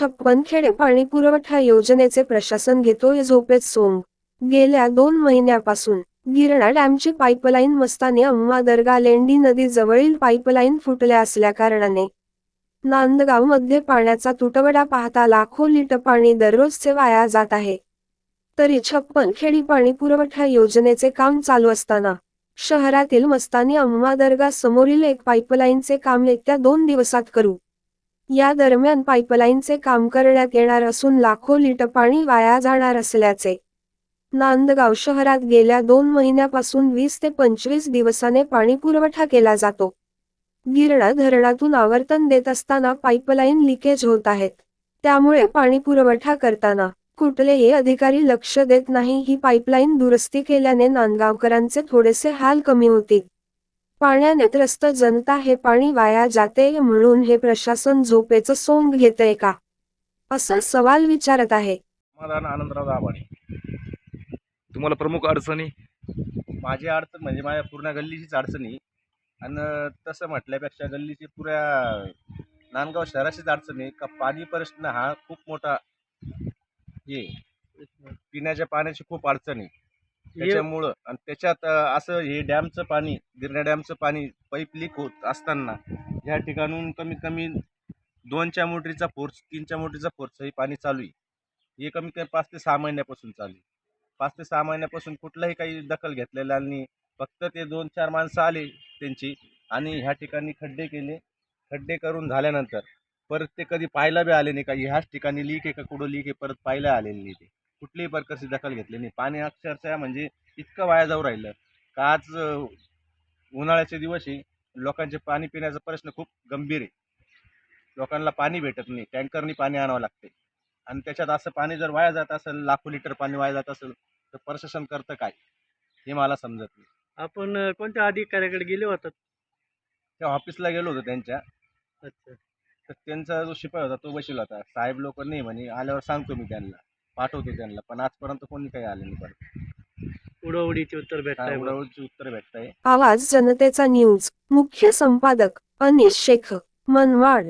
छप्पन खेडे पाणी पुरवठा योजनेचे प्रशासन घेतोय झोपेत सोंग. गेल्या दोन महिन्यापासून गिरणा डॅमची पाईपलाईन मस्तानी अम्मा दर्गा लेंडी नदी जवळील पाईपलाईन फुटल्या असल्या कारणाने नांदगावमध्ये पाण्याचा तुटवडा पाहता लाखो लिटर पाणी दररोजचे वाया जात आहे. तरी छप्पन खेडी पाणी पुरवठा योजनेचे काम चालू असताना शहरातील मस्तानी अम्मा दर्गा समोरील एक पाईपलाईनचे काम येत्या दोन दिवसात करू. या दरम्यान पाईपलाईनचे काम करण्यात येणार असून लाखो लिटर पाणी वाया जाणार असल्याचे. नांदगाव शहरात गेल्या दोन महिन्यापासून वीस ते पंचवीस दिवसाने पाणी पुरवठा केला जातो. गिरणा धरणातून आवर्तन देत असताना पाईपलाईन लिकेज होत आहेत. त्यामुळे पाणी पुरवठा करताना कुठलेही अधिकारी लक्ष देत नाही. ही पाईपलाईन दुरुस्ती केल्याने नांदगावकरांचे थोडेसे हाल कमी होतील. पाण्याने त्रस्त जनता हे पाणी वाया जाते म्हणून हे प्रशासन झोपेचं सोंग घेतंय का? असा सवाल विचारत आहे. समाधान आनंदराव दाभाडे तुम्हाला प्रमुख अडचणी? माझी अडचण म्हणजे माझ्या पूर्ण गल्लीचीच अडचणी. आणि तसं म्हटल्यापेक्षा गल्लीची पुऱ्या नांदगाव शहराचीच अडचण आहे का पाणी प्रश्न हा खूप मोठा हे. पिण्याच्या पाण्याची खूप अडचण. आहे त्याच्यामुळं आणि त्याच्यात असं हे डॅमचं पाणी गिरणा डॅमचं पाणी पाईप लीक होत असताना या ठिकाणून कमीत कमी दोनच्या मोटरीचा फोर्स तीनच्या मोटरीचा फोर्स हे पाणी चालू आहे. हे कमीत कमी पाच ते सहा महिन्यापासून चालू आहे. पाच ते सहा महिन्यापासून कुठलाही काही दखल घेतलेला नाही. फक्त ते दोन चार माणसं आले त्यांची आणि ह्या ठिकाणी खड्डे केले. खड्डे करून झाल्यानंतर परत ते कधी पाहायला बी आले नाही का? ह्याच ठिकाणी लीक आहे का? कुठं लीक आहे? परत पाहायला आलेले नाही ते. कुठलीही प्रकारची दखल घेतली नाही. पाणी अक्षरशः म्हणजे इतकं वाया जाऊ राहिलं. का आज उन्हाळ्याचे दिवस आहे. लोकांचे पाणी पिण्याचा प्रश्न खूप गंभीर आहे. लोकांना पाणी भेटत नाही. टँकरनी पाणी आणावं लागते आणि त्याच्यात असं पाणी जर वाया जात असेल लाखो लिटर पाणी वाया जात असेल तर प्रशासन करतं काय? हे मला समजत नाही. आपण कोणत्या अधिकाऱ्याकडे गेले होतात? त्या ऑफिसला गेलो होतो त्यांच्या. अच्छा. तर त्यांचा जो शिपाई होता तो बसला होता. साहेब लोक नाही म्हणे आल्यावर सांगतो मी त्यांना. पाठवतो त्यांना पण आजपर्यंत कोणी काही आलं नाही परत. उडवडीचे उत्तर भेटताय उत्तर भेटतंय? आवाज जनतेचा न्यूज. मुख्य संपादक अनिश शेख मनवाड.